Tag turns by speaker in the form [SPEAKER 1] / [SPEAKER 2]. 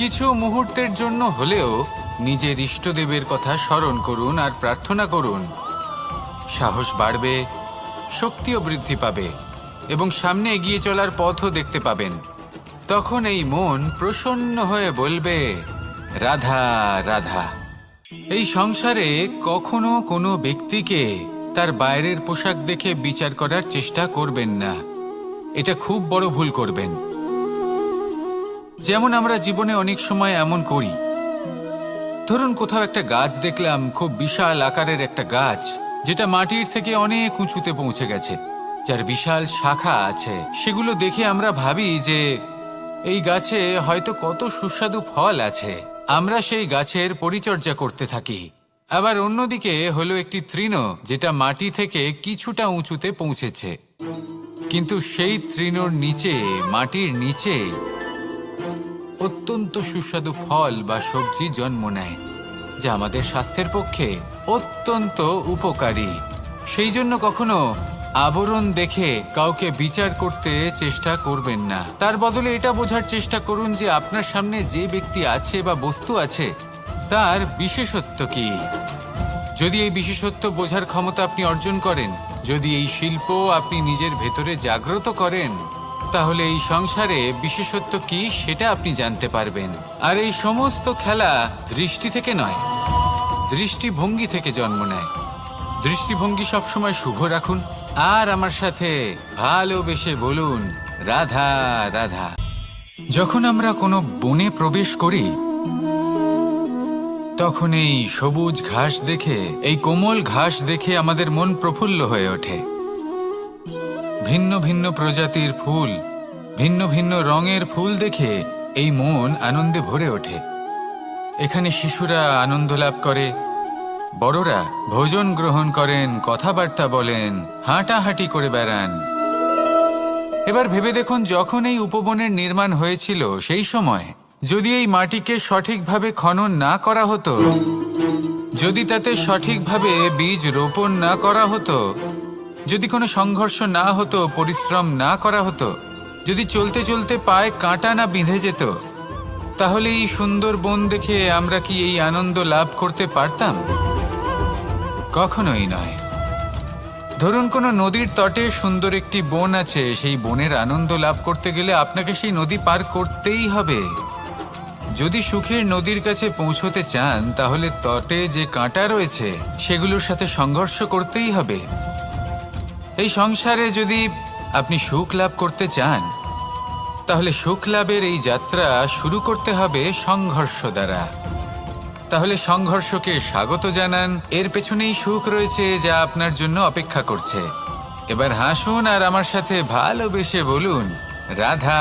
[SPEAKER 1] কিছু মুহূর্তের জন্য হলেও নিজের ইষ্টদেবের কথা স্মরণ করুন আর প্রার্থনা করুন। সাহস বাড়বে, শক্তিও বৃদ্ধি পাবে এবং সামনে এগিয়ে চলার পথও দেখতে পাবেন। তখন এই মন প্রসন্ন হয়ে বলবে, রাধা রাধা। এই সংসারে কখনো কোনো ব্যক্তিকে তার বাইরের পোশাক দেখে বিচার করার চেষ্টা করবেন না। এটা খুব বড় ভুল করবেন। যেমন আমরা জীবনে অনেক সময় এমন করি। ধরুন কোথাও একটা গাছ দেখলাম, খুব বিশাল আকারের একটা গাছ, যেটা মাটির থেকে অনেক উঁচুতে পৌঁছে গেছে, যার বিশাল শাখা আছে। সেগুলো দেখে আমরা ভাবি যে, এই গাছে হয়তো কত সুস্বাদু ফল আছে। আমরা সেই গাছের পরিচর্যা করতে থাকি। আবার অন্যদিকে হলো একটি তৃণ, যেটা মাটি থেকে কিছুটা উঁচুতে পৌঁছেছে। কিন্তু সেই তৃণর নিচে, মাটির নিচে অত্যন্ত সুস্বাদু ফল বা সবজি জন্ম নেয়, যা আমাদের স্বাস্থ্যের পক্ষে অত্যন্ত উপকারী। সেই জন্য কখনো আবরণ দেখে কাউকে বিচার করতে চেষ্টা করবেন না। তার বদলে এটা বোঝার চেষ্টা করুন যে আপনার সামনে যে ব্যক্তি আছে বা বস্তু আছে, তার বিশেষত্ব কি। যদি এই বিশেষত্ব বোঝার ক্ষমতা আপনি অর্জন করেন, যদি এই শিল্প আপনি নিজের ভেতরে জাগ্রত করেন তাহলে এই সংসারে বিশেষত্ব কি সেটা আপনি জানতে পারবেন। আর এই সমস্ত খেলা দৃষ্টি থেকে নয়, দৃষ্টিভঙ্গি থেকে জন্ম নেয়। দৃষ্টিভঙ্গি সবসময় শুভ রাখুন, আর আমার সাথে ভালোবেসে বলুন, রাধা রাধা। যখন আমরা কোনো বনে প্রবেশ করি, তখন এই সবুজ ঘাস দেখে, এই কোমল ঘাস দেখে আমাদের মন প্রফুল্ল হয়ে ওঠে। ভিন্ন ভিন্ন প্রজাতির ফুল, ভিন্ন ভিন্ন রঙের ফুল দেখে এই মন আনন্দে ভরে ওঠে। এখানে শিশুরা আনন্দ লাভ করে, বড়রা ভোজন গ্রহণ করেন, কথাবার্তা বলেন, হাঁটাহাঁটি করে বেড়ান। এবার ভেবে দেখুন, যখন এই উপবনের নির্মাণ হয়েছিল সেই সময়, যদি এই মাটিকে সঠিকভাবে খনন না করা হতো, যদি তাতে সঠিকভাবে বীজ রোপণ না করা হতো যদি কোনো সংঘর্ষ না হতো, পরিশ্রম না করা হতো, যদি চলতে চলতে পায়ে কাঁটা না বিঁধে যেত তাহলে এই সুন্দর বন দেখে আমরা কি এই আনন্দ লাভ করতে পারতাম? কখনোই নয়। ধরুন কোনো নদীর তটে সুন্দর একটি বন আছে, সেই বনের আনন্দ লাভ করতে গেলে আপনাকে সেই নদী পার করতেই হবে। যদি সুখের নদীর কাছে পৌঁছতে চান, তাহলে তটে যে কাঁটা রয়েছে, সেগুলোর সাথে সংঘর্ষ করতেই হবে। এই সংসারে যদি আপনি সুখ লাভ করতে চান, তাহলে সুখ লাভের এই যাত্রা শুরু করতে হবে সংঘর্ষ দ্বারা। তাহলে সংঘর্ষকে স্বাগত জানান। এর পেছনেই সুখ রয়েছে যা আপনার জন্য অপেক্ষা করছে। এবার হাসুন আর আমার সাথে ভালোবেসে বলুন, রাধা।